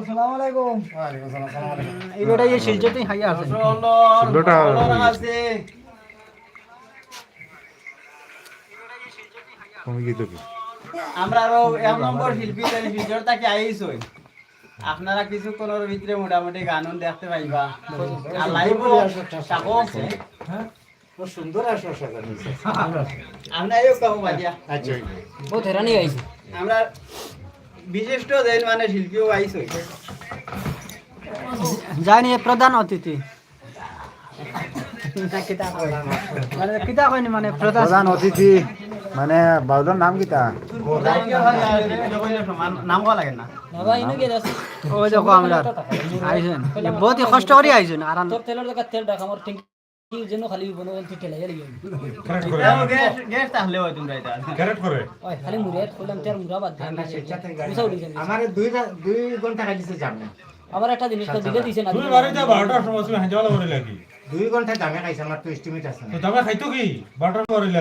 আসসালামু আলাইকুম এইটা এই শিলচরতেই হাইয়া আছে আমরা আরও এক নম্বর শিল্পী তাই ভিতর তাকে আইস হই আপনারা কিছুক্ষণের ভিতরে মোটামুটি গান দেখতে পাইবা আর লাইভ আছে সুন্দর আসো সাজানো হয়েছে। আমরা এই কাম বাদিয়া আচ্ছা বহুত হেরানি আইছে আমরা বিশিষ্ট যেন মানে শিল্পীও হই জানি প্রধান অতিথি। মানে মানে প্রধান। অতিথি মানে বাউলের নাম কিতা? নাম কয়া লাগে না? ওই দেখো আমরা আইছেন। বহুত কষ্ট করে আইছেন। আর তেল রাখ আমার যেন খালি বনো তুই ঠেলা গেলি গ্যাস তাহলে হয় তোমরা এটা। ওই খালি মুড়ে কইলাম তেল মুড়া বাদ দে। আমরা স্বেচ্ছাতে গাড়ি বুঝাও দিছেন আমার দুই রা- ঘণ্টা খাইছে যাবে আবার একটা জিনিস তো দিলে দিছেন তুমি বাড়িতে বারোটার সময় তুমি হাঁজা করে লাগি। দুই ঘণ্টা দামে খাইছে আমার তো এস্টিমেট আছে তো তুমি খাইতো কি? বারোটার পর হইলে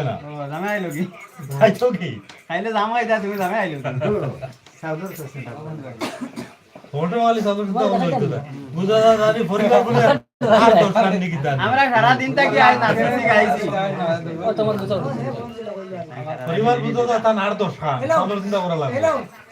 জামে আইলো কি? খাইতো কি? খাইলে জাম আইতা তুমি জামে আইলো সাউদার তো হোটেল সদস্যতা অনুরোধ গুজরাট রাজি পরিকল্পনা আর দর্শন নিকিতান আমরা সারা দিন করা লাগে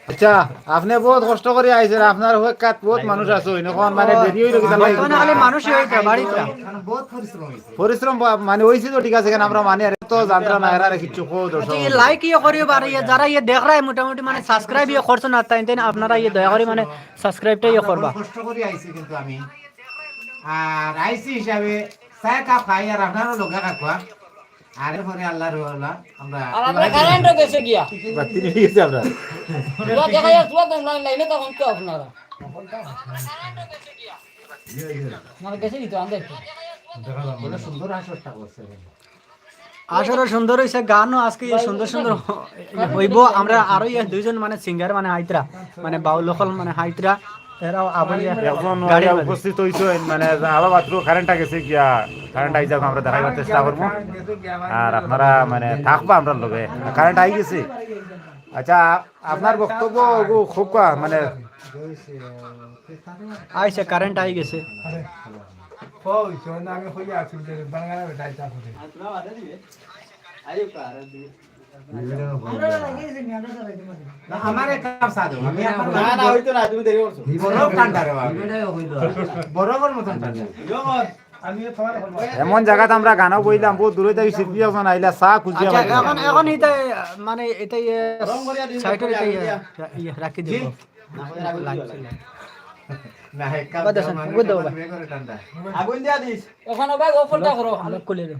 আচ্ছা আপনি বহুত কষ্ট করে আইছেন আপনার হয়ে কাত বহুত মানুষ আছে এখন মানে দেরি হইল কি তাহলে মানুষ হইছে বাড়িটা বহুত পরিশ্রম হইছে পরিশ্রম মানে হইছে তো ঠিক আছে কেন আমরা মানে তো যাত্রা না এরা কিছু কো দর্শক এই লাইক ইয়ে করিও বারে ইয়ে যারা ইয়ে দেখ রায় মোটামুটি মানে সাবস্ক্রাইব ইয়ে করছেন না তাই তাই আপনারা ইয়ে দয়া করে মানে সাবস্ক্রাইবটা ইয়ে করবা কষ্ট করে আইছে কিন্তু আমি। আর আইছি হিসাবে চায় কাপ আপনারা লগা কাকুয়া আর এরপরে আল্লাহর রহলা আমরা আমরা কারেন্ট গেছে। গিয়া। বাতি নিয়ে গেছে আমরা। পুরো দেখা যায় পুরো দম লাইনে তখন তো আপনারা? গেছে দিত আন্দে বলে সুন্দর হাসটা করছে। আসলে সুন্দর হইছে গানও আজকে সুন্দর সুন্দর হইব। আমরা আরও ইয়ে দুইজন মানে সিঙ্গার মানে হাইতরা মানে বাউল মানে হাইতরা উপস্থিত হইছো মানে আলো মাত্র কারেন্টটা গেছে গিয়া। কারেন্ট আই যাক আমরা দেখাইবার চেষ্টা করব। আর আপনারা মানে থাকবা আমরা লগে। কারেন্ট আই গেছে। আচ্ছা আপনার বক্তব্য খুব কা মানে আইছে কারেন্ট আই গেছে। আমি এমন জায়গাতে আমরা গানও বইলাম বহুত দূরে থেকে শিল্পী এখন আইলা চা আচ্ছা এখন এখন এটা মানে এটা ইয়ে গরম করিয়া দিন, সাইডের এটা করিয়া ইয়ে দিয়া। ইয়ে রাখি দিব দাও, দাও, আগুন দিয়া দিস ওখানে ভাই গোফলটা করো অনেক কুলে দেব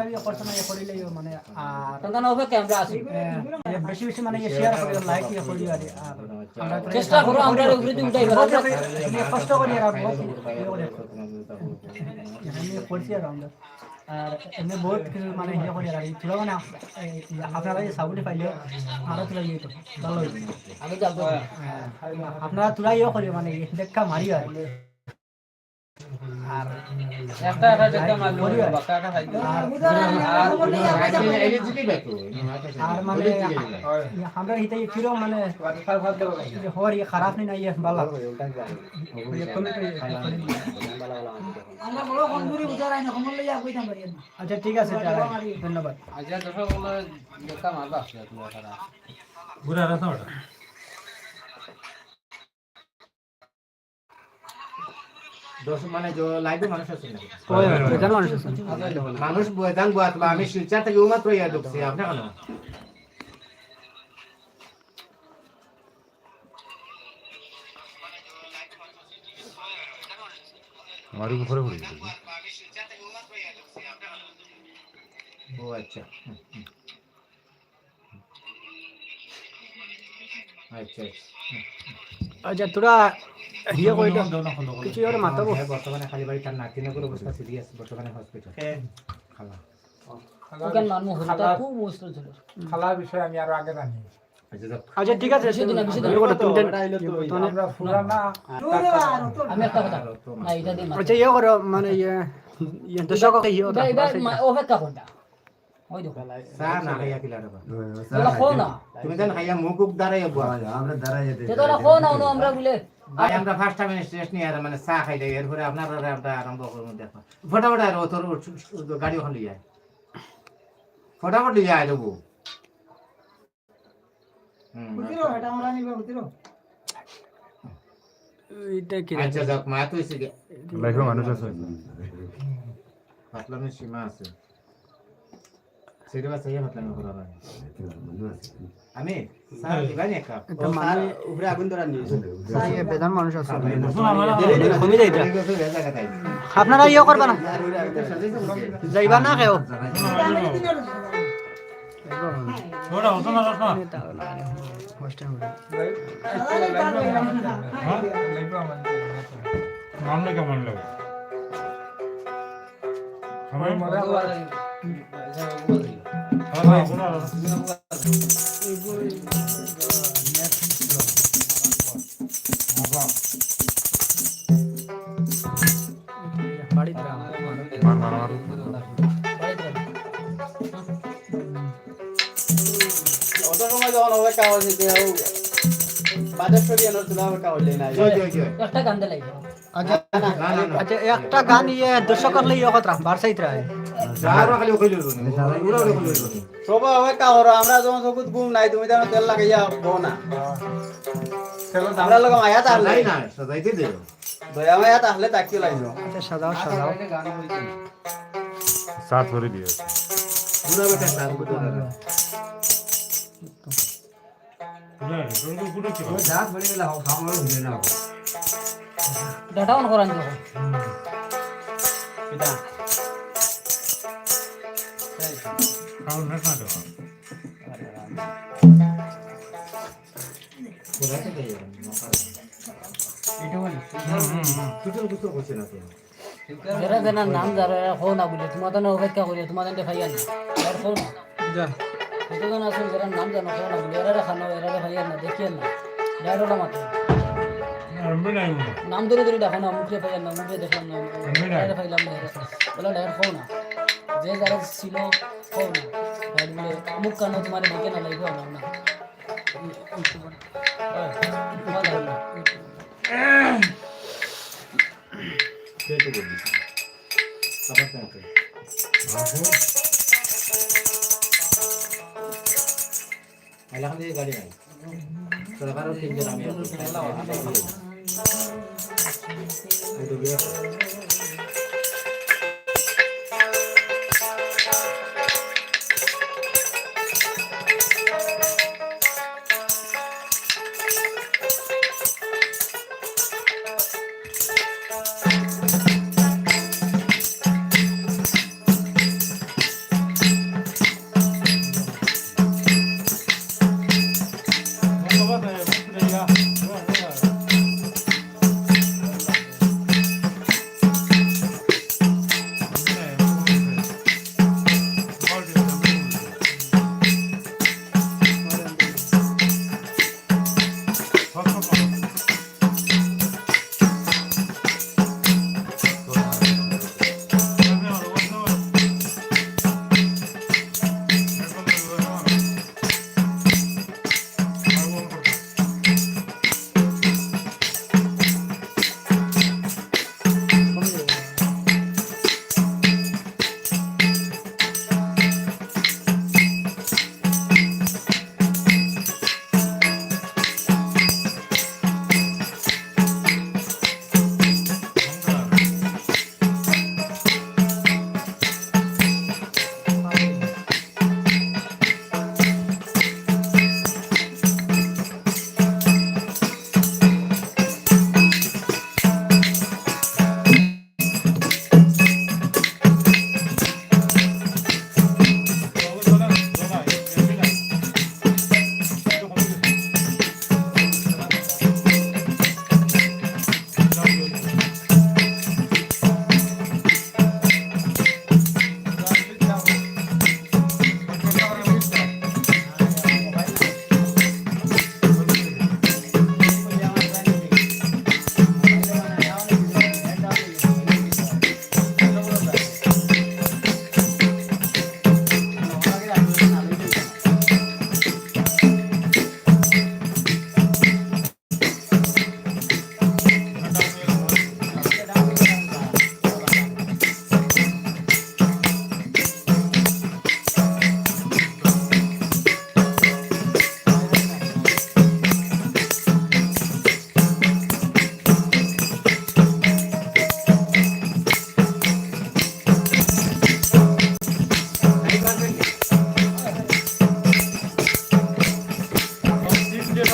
ইয়ে ইয়ে ইয়ে মানে আর তখন হবে ক্যামেরা আছে। বেশি বেশি মানে ইয়ে শেয়ার করিও লাইক ইয়ে করিও আর আর আমরা তো- চেষ্টা করো আমরা উপরে দিয়ে উঠাই বহুত কষ্ট করি আর বহুত এমনি করছি আর আমরা আর এমনি বহুত কিছু মানে ইয়ে করি আর থোড়া মানে আপনারা এই সাবুটি পাইলে আরও তোরা ইয়ে তো ভালো আমি যাব আপনারা তোরা ইয়ে করি মানে দেখা মারি আর আমরা হিতে কিরম মানে যে হওয়ার ইয়ে খারাপ নেই না ইয়ে বালা। ইয়ে কমে তো ইয়ে করে দিই। আমরা বড় কমজোরি বুঝার আইনা কমল লইয়া কইতাম পারি না আচ্ছা ঠিক আছে তাহলে ধন্যবাদ আচ্ছা দর্শক বলে দেখা মারবা তোমার সারা ঘুরে আসা ওটা দোস্ত মানে যে লাইভে মানুষ আছে না ওই বেজান মানুষ আছে। মানুষ বয়দান বুয়াত আমি শিলচর থেকে মাত্র ইয়া ঢুকছি আপনি কেন? আমার উপরে পড়ে গেছে। ও আচ্ছা। আচ্ছা আচ্ছা। আচ্ছা তোরা ফলো করো কিছু একটা মাতাবো বর্তমানে খালি বাড়ি তার নাতিনগর অবস্থা সিরিয়াস বর্তমানে হসপিটাল খালার বিষয়ে আমি আরও আগে জানি আচ্ছা ঠিক আছে আমরা আচ্ছা ইয়ে করো মানে অপেক্ষা করটা ওই দেখো চা না খাইয়া কিলা রে বা। তোরা খো না তুমি যেন খাইয়া মুখ দাঁড়াই না ওনো আমরা বলে ভাই আমরা ফার্স্ট টাইম স্টেশন নিয়ে মানে চা খাই দেয় এরপরে আপনারা আমরা আরম্ভ করব দেখো। ফটাফট আর তোর গাড়ি ওখানে লিয়ে আয়। ফটাফট লিয়ে আয় দেবো কি আচ্ছা যাক মা তুই শিখে লাইফে মানুষ আছে। ফাতলামের সীমা আছে। সেটা ইয়ে ফাতলামি। আমি স্যার দিবানি মানে উপরে আগুন ধরা ইয়ে বেদান মানুষ আছে মানে কমি। আপনারা ইয়ে করবা না যাইবা না কেউ ওটা হতো না শোনা মানলে কেমন লাগে হ্যাঁ, একটা গান ইয়ে দর্শকর লাই ইয়ে কথা বার রায়। সবাই অপেক্ষা করো আমরা যখন চকুত ঘুম নাই তুমি যেন তেল লাগাইয়া বো না আমরা লোক মায়া তাহলে দয়া মায়া তাহলে তাকি লাগবে সাজাও সাজাও সাত করে দিয়ে উড়া বেটা সার বুঝো না তোর তো। পুরো কি ডাটা অন করান কারণ না তো যারা যারা নাম যারা খো না বলে তোমার অপেক্ষা করি তোমার তো না আর যা। যারা নাম জানো খো না বলে এরা খানো এরা না দেখিয়া না ডাইরোটা মাত্র আমি নাম ধরে ধরে দেখো না মুখে না মুখে দেখলাম না আমি পাইলাম বলে না। যে যারা ছিল খো না ডাইরেক্ট বলে, মুখ কানো তোমার দেখে না লাগবে আমার না। সরকারও ঠিক আমি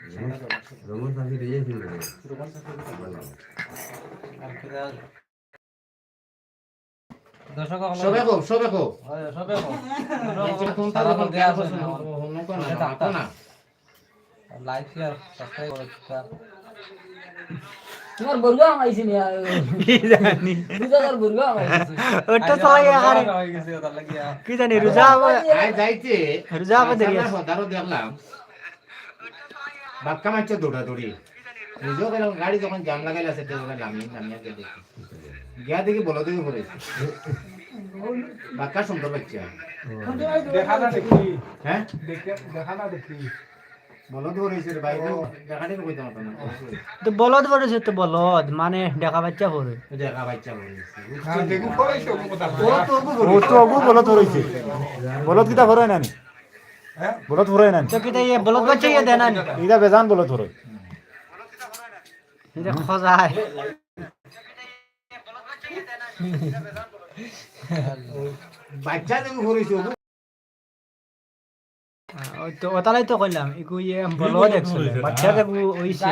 হয়ে গেছিল তোমার কি জানা আছে সমস্যা কি? দর্শক সবে কো সবে কো কোন তারা কোন দেয়া আছে অন্য কোন না লাইক শেয়ার সাবস্ক্রাইব করে তোমার বর্গা আমাইছি নি কি জানি আমাইছি ওটা আরে কি রোজা আই যাইতে রোজা দেরি দেখলাম। বাক্কা মারছে দৌড়া দৌড়ি নিজেও গেলাম গাড়ি যখন জাম লাগাইলা সেটা ওখানে নামি নামিয়া গিয়ে দেখি। গিয়া দেখি বলো দেখি পড়েছে বাক্কা সুন্দর বাচ্চা দেখা না দেখি। হ্যাঁ? দেখা না দেখি। না বলদ পড়েছে তো বলদ মানে দেখা বাচ্চা পড়ে। দেখা বাচ্চা পড়েছে হ্যাঁ ও তো বলত ধরেছে বলত কিতা ভরাই নানি হ্যাঁ বলত ভরাই নানি। তো কি তাই বলদ বাচ্চা ইয়ে দেনা ইটা বেজান বলত ধরাই। এটা খজায়। বাচ্চা দেখি পড়েছে ওই তো ওতালাই তো কইলাম ইকু ইয়ে বাচ্চা দেখু ওইছে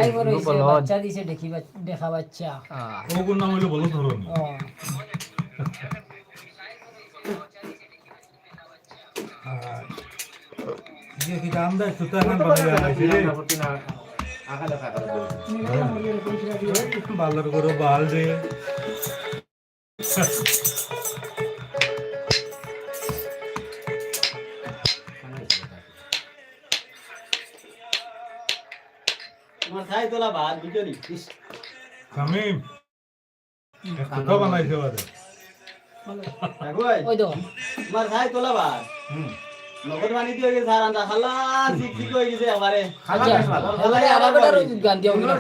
বাচ্চা দিছে দেখি দেখা বাচ্চা। আহ, নাম হইল বলো ধরুন করে বাল তোলা ভাত বুঝছ নি শামিম সুতা বানাইছে রাঘুই ওই তো। তোমার তোলা ভাত নগদ বানি দিয়ে গেছে আর আন্দা খালা ঠিক ঠিক হয়ে গেছে এবারে আচ্ছা এবারে আমার বেটারও গান দিও না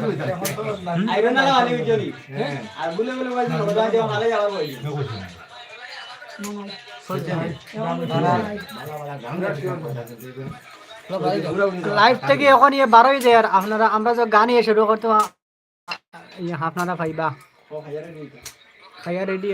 আইরন না বানি বুঝছ হ্যাঁ আর বলে বলে বলছি নগদ বানি দিয়ে ভালোই আবার বই লাইভ থেকে এখন ইয়ে বারোই দেয় আর আপনারা আমরা যে গান ইয়ে শুরু করতে ইয়ে আপনারা পাইবা খাইয়া রেডি